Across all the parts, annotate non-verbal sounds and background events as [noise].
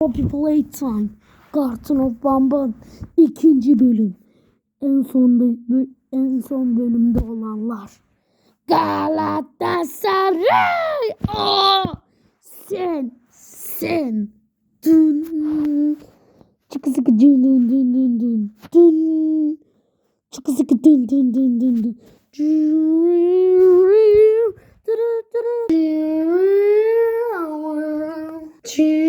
Poppy Playtime. Cartoon of Bamban. ikinci bölüm. En bö- en son bölümde olanlar. Galatasaray. Aa! Sen sen dün çıkı sıkı dün dün dün dün dün dün çıkı sıkı dün dün dün dün dün Başlıyoruz.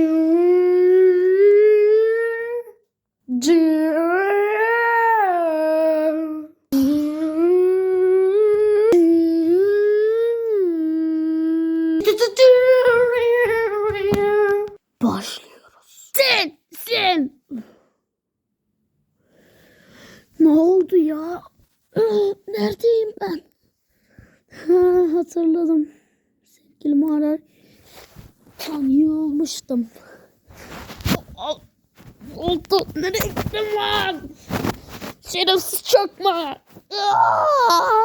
Ne oldu ya? Ah, Neredeyim ben? Ha, hatırladım. Sevgilimi arar. Tam yığılmıştım. Oldu. Nereye gittim ben? Şerefsiz çakma. Ah!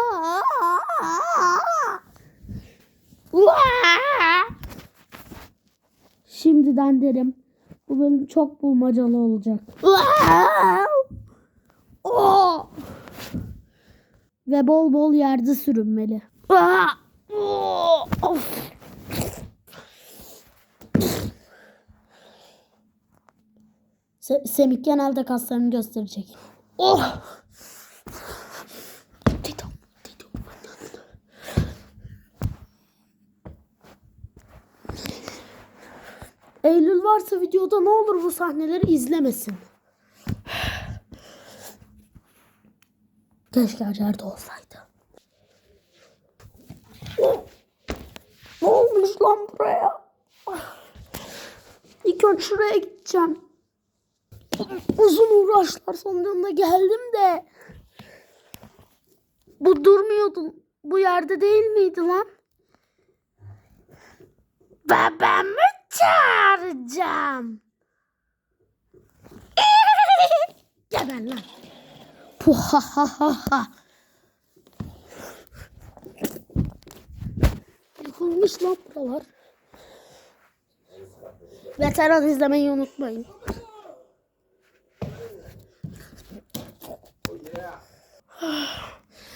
Şimdiden derim. Bu bölüm çok bulmacalı olacak. Vaa! Oh! Ve bol bol yerde sürünmeli. Aa! Oh! Of! Se Semih genelde kaslarını gösterecek. Oh! Eylül varsa videoda ne olur bu sahneleri izlemesin. Keşke Hacer de olsaydı. Ne olmuş lan buraya? İlk önce şuraya gideceğim. Uzun uğraşlar sonunda geldim de. Bu durmuyordu. Bu yerde değil miydi lan? Babamı çağıracağım. [laughs] Geber lan. Ha ha ha. Yıkılmış lan buralar. Veteran izlemeyi unutmayın.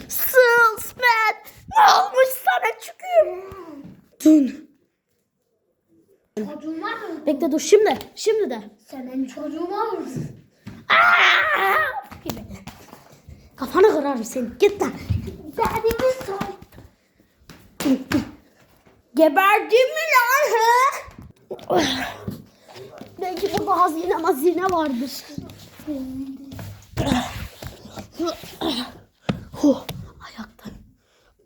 Sılsmen ne olmuş sana çıkıyor? Dün. Çocuğun var mı? Bekle dur şimdi. Şimdi de. Senin çocuğun var mı? Aa! Kafanı kırarım senin. Git lan. Dedemi sor. Geberdin mi lan? He? Belki burada hazine mazine vardır. Huh, ayaktan.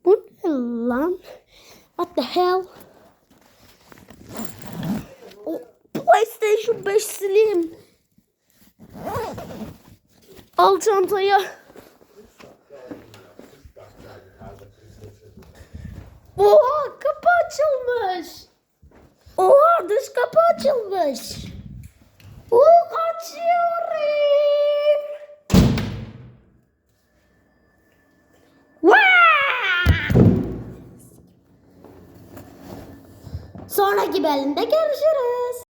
Bu ne lan? What the hell? O PlayStation 5 Slim. Al çantayı. Oha kapı açılmış. Oha dış kapı açılmış. Oo kaçıyorum. Sonraki bölümde görüşürüz.